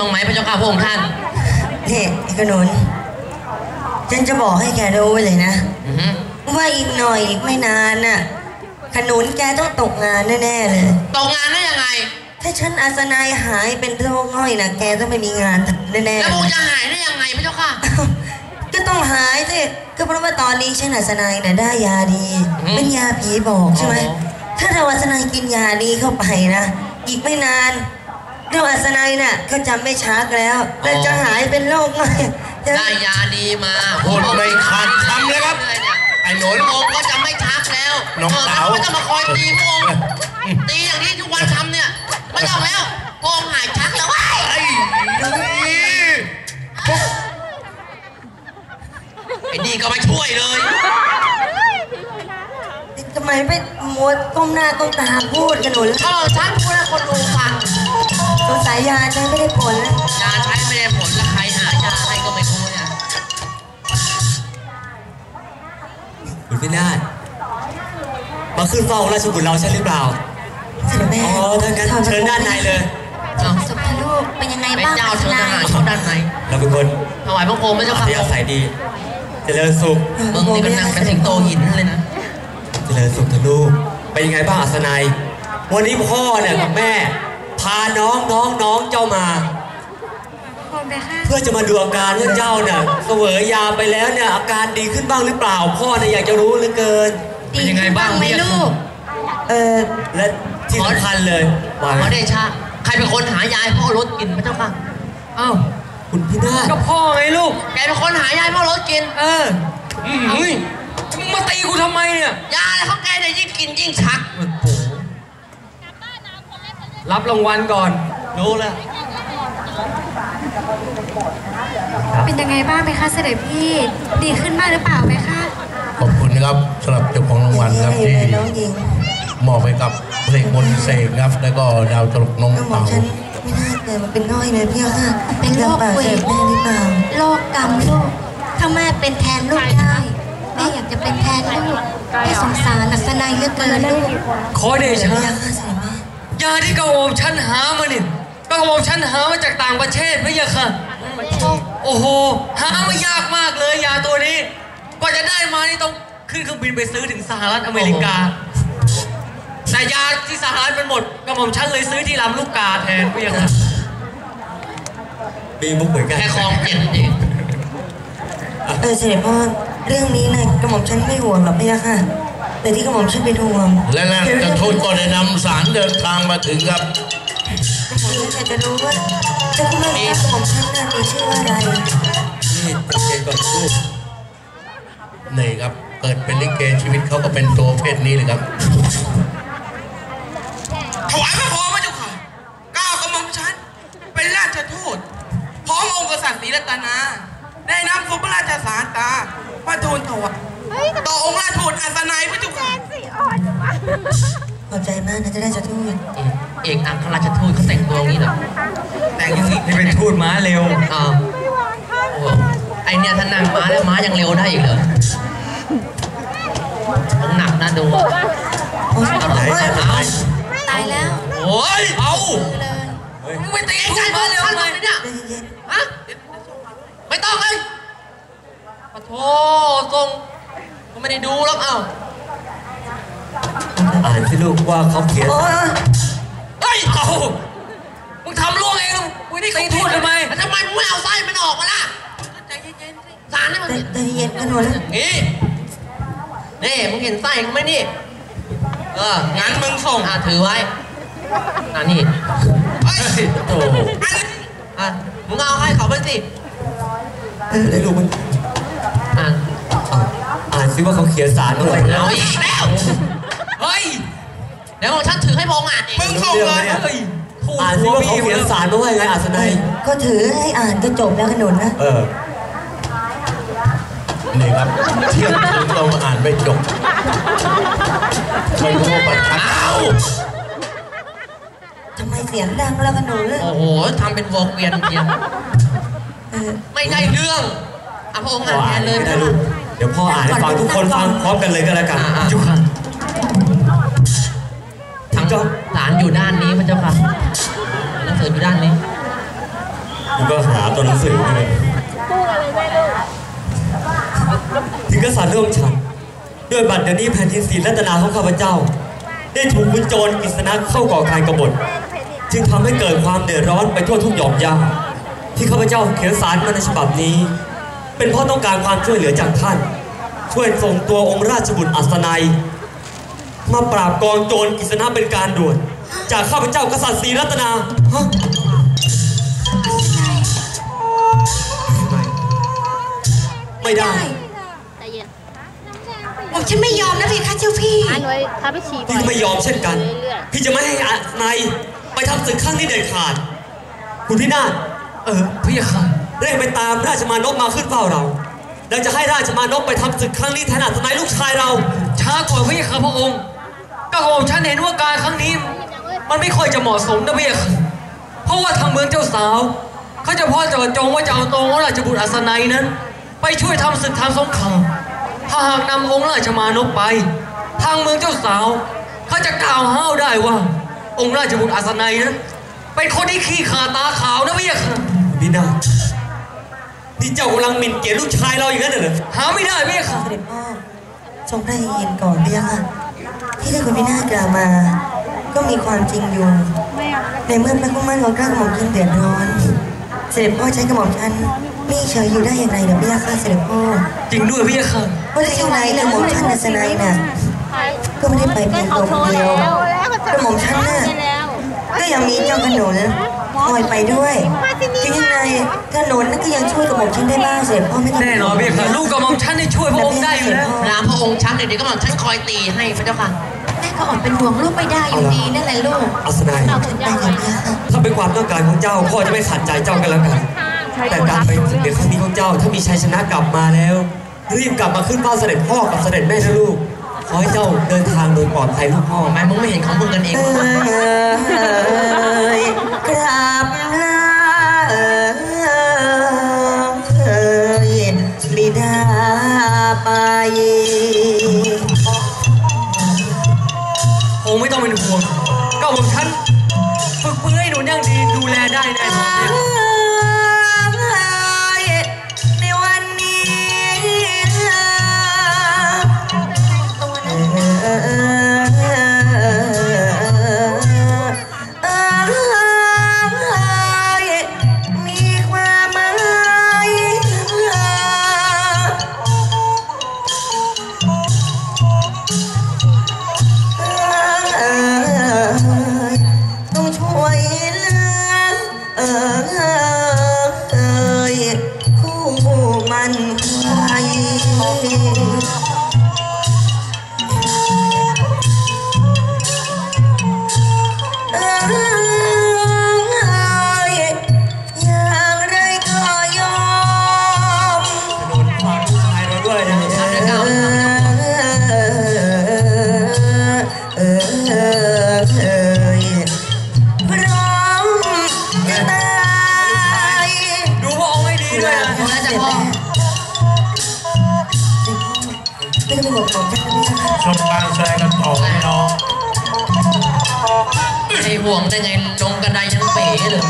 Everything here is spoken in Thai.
บ้างไหมพระเจ้าข้าพระองค์ท่านนี่ไอ้ขนุนฉันจะบอกให้แกรู้เลยนะ อือฮึว่าอีกหน่อยอีกไม่นานน่ะขนุนแกต้องตกงานแน่ๆเลย ตกงานได้ยังไง ถ้าฉันอาสนายหายเป็นโรคง่อยนะแกต้องไม่มีงานทำแน่แล้วพระองจะหายได้ยังไงพระเจ้าค่ะก็ต้องหายสิก็เพราะว่าตอนนี้ฉันอาสนายน่ะได้ยาดี อืมเป็นยาผีบอกใช่ไหมอ๋อ ถ้าเราอาสนายกินยาดีเข้าไปนะอีกไม่นาน เราอาสนายน่ะก็จำไม่ชักแล้วแล้วจะหายเป็นโรคง่อยจะได้ยาดีมาพูดไม่ขาดคำเลยครับ ไอ้หนุนพระองค์ก็จะไม่ชักแล้วน้องเต๋าก็จะมาคอยตีพระองค์ตีอย่างที่ทุกวันทำเนี่ยไม่ต้องแล้วพระองค์หายชักแล้วเว้ยไอ้ไอ้นี่ก็ไม่ช่วยเลยทำไมไม่มัวก้มหน้าก้มตาพูดกันหนุนเออฉันพูดให้คนดูฟัง สงสัยยาใช้ไม่ได้ผลแล้วยาใช้ไม่ได้ผลแล้วใครหายาให้ก็ไม่รู้เนี่ยคุณพี่นาฏมาขึ้นเฝ้าราชบุตรเราใช่หรือเปล่าเสด็จแม่อ๋อถ้างั้นเชิญด้านในเลยเอาสุภลูกเป็นยังไงเป็นบ้างเจ้าเชิญทหารนายเข้าด้านในเราเป็นคนถวายพระโคมพระเจ้าอัค่ะธยาศัยดีเจริญสุขมึงนี่ก็นั่งเป็นสิงโตหินเลยนะเจริญสุขเถอะลูกเป็นยังไงบ้างอัศนัยวันนี้พ่อเนี่ยกับแม่ พาน้องน้องน้องเจ้ามา เพื่อจะมาดูอาการว่าเจ้าเนี่ยเสวยยาไปแล้วเนี่ยอาการดีขึ้นบ้างหรือเปล่า พ่อเนี่ยอยากจะรู้เหลือเกินดีขึ้นบ้างไหมลูก เออและที่สำคัญเลยว่าขอเดชะใครเป็นคนหายายพ่อรถกินพระเจ้าค่ะอ้าวคุณพี่นาฏก็พ่อไงลูก แกเป็นคนหายายพ่อรถกิน เอออืมเฮ้ยมึงมาตีกูทำไมเนี่ย ยาอะไรของแกเนี่ยยิ่งกินยิ่งชัก รับรางวัลก่อน รู้แล้วเป็นยังไงบ้างไหมคะเสด็จพี่ ดีขึ้นมากหรือเปล่าไหมคะขอบคุณนะครับสำหรับเจ้าของรางวัลครับอยู่ที่เลยน้องหญิงมอบให้กับเพลงมนต์เสกครับ แล้วก็ดาวตลกน้องน้องบอกเต๋าฉันไม่น่าเกิดมาเป็นง่อยเลยพี่ค่ะเป็นโรคเปล่าเวเสทด็จแม่หรือเปล่าโรคกรรมลูกถ้าแม่เป็นแทนลูกได้แม่อยากจะเป็นแทนลูกแม่สงสารลักษณะเหลือเกินลูกขอเดชะ ยาที่กระหม่อมฉันหามานี่กระหม่อมฉันหามาจากต่างประเทศพะยะค่ะ โอ้โห หามายากมากเลยยาตัวนี้ กว่าจะได้มานี่ต้องขึ้นเครื่องบินไปซื้อถึงสหรัฐอเมริกา แต่ยาที่สหรัฐมันหมดกระหม่อมฉันเลยซื้อที่ลำลูกกาแทนพะยะค่ะมีมุกเหมือนกันแค่คลองเจ็ดเองเออเสด็จพ่อเรื่องนี้นะกระหม่อมฉันไม่ห่วงหรอกพี่ค่ะ แต่ที่กระหม่อมฉันเป็นห่วงและแล้วจะทูตก็ได้นำสารเดินทางมาถึงครับกระหม่อมฉันอยากจะรู้ว่าเจ้าคุณแม่กระหม่อมฉันน่ะมีชื่อว่าอะไรนี่ตะเกียงก่อนลูกนี่ครับเกิดเป็นลิเกชีวิตเขาก็เป็นตัวเพศนี้เลยครับถวายพระโคมพระเจ้าค่ะก้าวกระหม่อมฉันเป็นราชทูตพร้อมองค์กษัตริย์ศรีรัตนาได้นำสุพระราชสารตาพระทูลถวายต่อองค์รา ชทูตอัศนัยพระเจ้าค่ะขอบใจมากนะจะได้จะทูตเอกอัครราชทูตเขาแต่งตัวอย่างนี้เหรอแต่งสินี่เป็นทูตม้าเร็วอ้าวโอ้โหไอเนี่ยถ้านั่งม้าแล้วม้ายังเร็วได้อีกเหรอต้องหนักนะดูอะโอ๊ยเอาเหรอโอ๊ยเอาตายแล้วโอ้ยเอาเลยมึงไปตีใจม้าเร็วทำไมเนี่ยใจเย็นฮะไม่ต้องเลยปะโถทรง ก็ไม่ได้ดูหรอกเอ้าอ่านสิลูกว่าเขาเขียนๆโอ๊ยเฮ้ยเอามึงทำล่วงเองแล้วมึงนี่ตีทูตทำไมแล้วทำไมมึงไม่เอาไส้มันออกมาล่ะใจเย็นๆสิสารนี่มันใจใจเย็นกันหมดแล้วนี่นี่มึงเห็นไส้กูไหมนี่ เออ งั้นมึงส่งอะถือไว้ อะนี่เฮ้ยโอ้โหอันนี้อะมึงเอาให้เขาไปสิ เออได้ลูกมันอะ อ่านสิว่าเขาเขียนสารอะไรเอาอีกแล้ว เฮ้ย เดี๋ยวของฉันถือให้พงอ่านเองมึงส่งเลยเฮ้ยทูตอ่านสิว่าเขาเขียนสารว่าไงอัศนัยก็ถือให้อ่านก็จบแล้วขนุนนะ เออนี่ครับเที่ยงคืนเราอ่านไม่จบไม่รู้ว่าประทัดอ้าวทำไมเสียงดังแล้วขนุนโอ้โหทำเป็นวงเวียนเวียนเออไม่ได้เรื่องอะพระองค์พ่อ่าอนแทอ่านนเลยไม่ได้ลูก เดี๋ยวพ่ออ่านให้ฟังทุกคนฟังพร้อมกันเลยก็แล้วกันอะอะจุกค่ะทั้งสารอยู่ด้านนี้พระเจ้าค่ะหนังสืออยู่ด้านนี้กูก็หาตัวหนังสือนี่เลยถึงกษัตริย์เรื่องฉันด้วยบัตรเดี๋ยวนี้แผ่นดินศรีรัตนาของข้าพเจ้า ได้ถูกขุนโจรกฤษณะเข้าก่อการกบฏจึงทำให้เกิดความเดือดร้อนไปทั่วทุกหย่อมย่าที่ข้าพเจ้าเขียนสารมาในฉบับนี้ เป็นเพราะต้องการความช่วยเหลือจากท่าน ช่วยส่งตัวองค์ราชบุตรอัศนัย มาปราบกองโจรกฤษณะเป็นการด่วน จากข้าพเจ้ากษัตริย์ศรีรัตนาฮะไม่ได้ใจเย็นผมฉันไม่ยอมนะพี่คะเจ้าพี่อันไว้ถ้าไปฉี่บ่พี่อยก็ไม่ยอมเช่นกันเรื่อยพี่จะไม่ให้อัศนัยไปทำศึกครั้งนี้เด็ดขาด คุณพี่นาถเออพี่ยะค่ะ เร่งไปตามราชมานพมาขึ้นเฝ้าเราแล้วจะให้ราชมานพไปทำศึกครั้งนี้แทนอัศนัยลูกชายเรา ช้าก่อนพี่ยะค่ะพระองค์ก็ผมฉันเห็นว่าการครั้งนี้ มันไม่ค่อยจะเหมาะสมนะพี่ยะค่ะเพราะว่าทางเมืองเจ้าสาว เขาจะพ่อจาะจงว่าจะเอาตัวองราชบุตรอัศนัยนั้น ไปช่วยทำศึกทำสงครามถ้าหากนำองค์ราชมานพไป ทางเมืองเจ้าสาว เขาจะกล่าวห้าวได้ว่า องค์ราชบุตรอัศนัยนั้นเป็นคนที่ขี้ขาตาขาวนะพี่ยะค่ะพี่นา ถนี่เจ้ากำลังหมิ่นเกียรติลูกชายเราอย่างนั้นเหรอหาไม่ได้พี่ยะค่ะเสด็จพ่อทรงพระเย็นก่อนพี่ค่ะที่ได้คุณพินาศกล่าวมา ก็มีความจริงอยู่ ในเมื่อพระกุมารของกล้ากระหม่อมท่านเดือดร้อน เสด็จพ่อใช้กระหม่อมท่านนี่เฉยอยู่ได้อย่างไรเดี๋ยวพี่ค่ะเสด็จพ่อจริงด้วยพี่ยะค่ะเพราะที่ไรกระหม่อมท่านอัศนัยน่ะก็ไม่ได้ไปเพียงเขาตัวโทรเดียวแล้วแล้วกระหม่อมท่านน่ะแล้วก็ยังมีเจ้าขนุน คอยไปด้วยถึงยังไงขนุนนั่นก็ยังช่วยกระหม่อมท่านได้บ้างเสด็จพ่อไม่ต้องแน่นอนพี่ยะค่ะลูกกับหมอมฉันนี่ช่วยพระองค์ได้อยู่แล้วรามพระองค์ชั้นเดี๋ยวก็มาฉันคอยตีให้พระเจ้าค่ะแม่ก็อดเป็นห่วงลูกไม่ได้อยู่ดีนั่นแหละลูกอัศนัยเอาถึงได้อย่างนี้ค่ะถ้าเป็นความต้องการของเจ้าพ่อจะไม่ขัดใจเจ้ากันแล้วกันแต่การไปศึกในครั้งนี้ของเจ้าถ้ามีชัยชนะกลับมาแล้วรีบกลับมาขึ้นเฝ้าเสด็จพ่อกับเสด็จแม่นะลูกขอให้เจ้าเดินทางโดยปลอดภัยลูกพ่อทำไมมึงไม่เห็นของมึงกันเอง ดาไปคงไม่ต้องเป็นห่วงก็ผมอมฉันฝึกปืนให้หนูอย่างดีดูแลได้แน่นอน งไงน้องไม่ห่วงได้ไงจงกระไดยังเป๋เลย